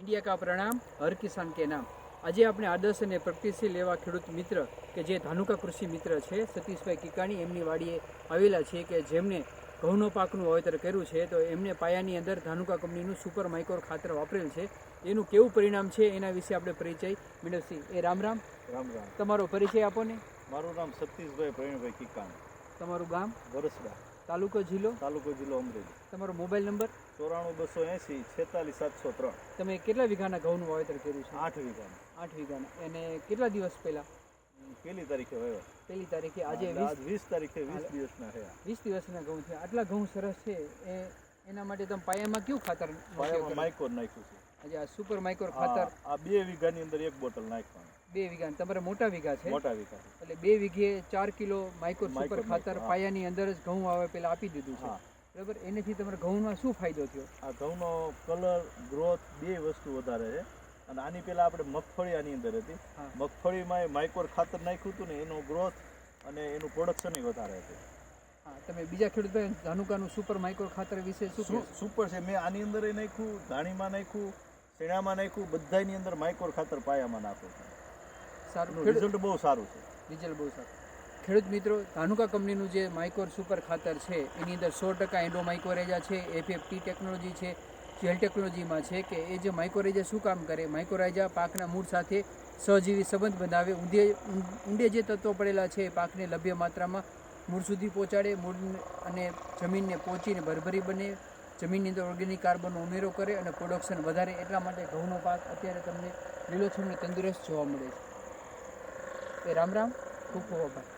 India કા પ્રણામ હર કિસાન કે નામ. આજે આપણે આદર્શ અને પ્રગતિશીલ લેવા ખેડૂત મિત્ર કે જે ધાનુકા કૃષિ મિત્ર છે સતીશભાઈ કિકાણી એમની વાડીએ આવેલા છે કે જેમને ઘઉંનો પાકનું વાવેતર કર્યું છે તો એમને પાયાની અંદર ધાનુકા કંપનીનું સુપર માઇકોર ખાતર વાપરેલ છે. એનું કેવું પરિણામ છે એના વિશે આપણે પરિચય મેળવશી. એ રામ રામ. રામ રામ. તમારો પરિચય આપો ને. મારું નામ સતીશભાઈ પ્રવીણભાઈ કિકાણી. તમારું ગામ? વરસડા. તાલુકો જિલ્લો? તાલુકો જિલ્લો અમરેલી. તમારો મોબાઈલ નંબર? ચોરાણું બસો એંસી છેતાલીસ સાતસો ત્રણ. તમે કેટલા વીઘાના ઘઉંનું વાવેતર કર્યું છે? આઠ વીઘાનું. આઠ વીઘાના. અને કેટલા દિવસ પહેલા? પહેલી તારીખે વયો પહેલી તારીખે આજે વીસ તારીખે વીસ દિવસના થયા વીસ દિવસના ઘઉં છે. આટલા ઘઉં સરસ છે. એ એના માટે તમે પાયામાં કયું ખાતર પાયામાં માઇકોર નાખ્યું છે. આજે આ સુપર માઇક્રો ખાતર આ- બે વીઘાની અંદર એક બોટલ નાખવાનું. બે વીઘા તમારે મોટા વીઘા છે? મોટા વીઘા એટલે બે વીઘે ચાર કિલો માઇક્રો સુપર ખાતર પાયાની અંદર જ ઘઉં આવે પેલા આપી દીધું છે. બરાબર? એનાથી તમારે ઘઉંમાં શું ફાયદો થયો? આ ઘઉંનો કલર ગ્રોથ બે વસ્તુ વધારે છે. અને આની પહેલા આપણે મગફળી આની અંદર હતી. મગફળીમાં માઇકોર ખાતર નાખ્યું હતું ને એનો ગ્રોથ અને એનું પ્રોડક્શન વધારે હતું. હા તમે બીજા ખેડૂત ભાઈ ધાનુકાનું સુપર માઇક્રો ખાતર વિશે શું સુપર છે. મેં આની અંદર નાખ્યું ધાણીમાં નાખ્યું શેણામાં નાખ્યું બધાની અંદર માઇકોર ખાતર પાયામાં નાખો છું. સારું. રિઝલ્ટ બહુ સારું છે. રિઝલ્ટ બહુ સારું. ખેડૂત મિત્રો ધાનુકા કંપનીનું જે માઇકોર સુપર ખાતર છે એની અંદર સો ટકા એન્ડો માઇકોરેજા છે એફએફટી ટેકનોલોજી છે જેલ ટેકનોલોજીમાં છે કે એ જે માઇકોરેજા શું કામ કરે? માઇકોરાઇજા પાકના મૂળ સાથે સહજીવી સંબંધ બનાવે. ઊંધે ઊંડે જે તત્વો પડેલા છે એ પાકને લભ્ય માત્રામાં મૂળ સુધી પહોંચાડે મૂળ અને જમીનને પહોંચીને ભરભરી બને જમીનની અંદર ઓર્ગેનિક કાર્બનનો ઉમેરો કરે અને પ્રોડક્શન વધારે એટલા માટે ઘઉંનો પાક અત્યારે તમને લીલોછમ અને તંદુરસ્ત જોવા મળે છે. એ રામ રામ, ખૂબ ખૂબ આભાર.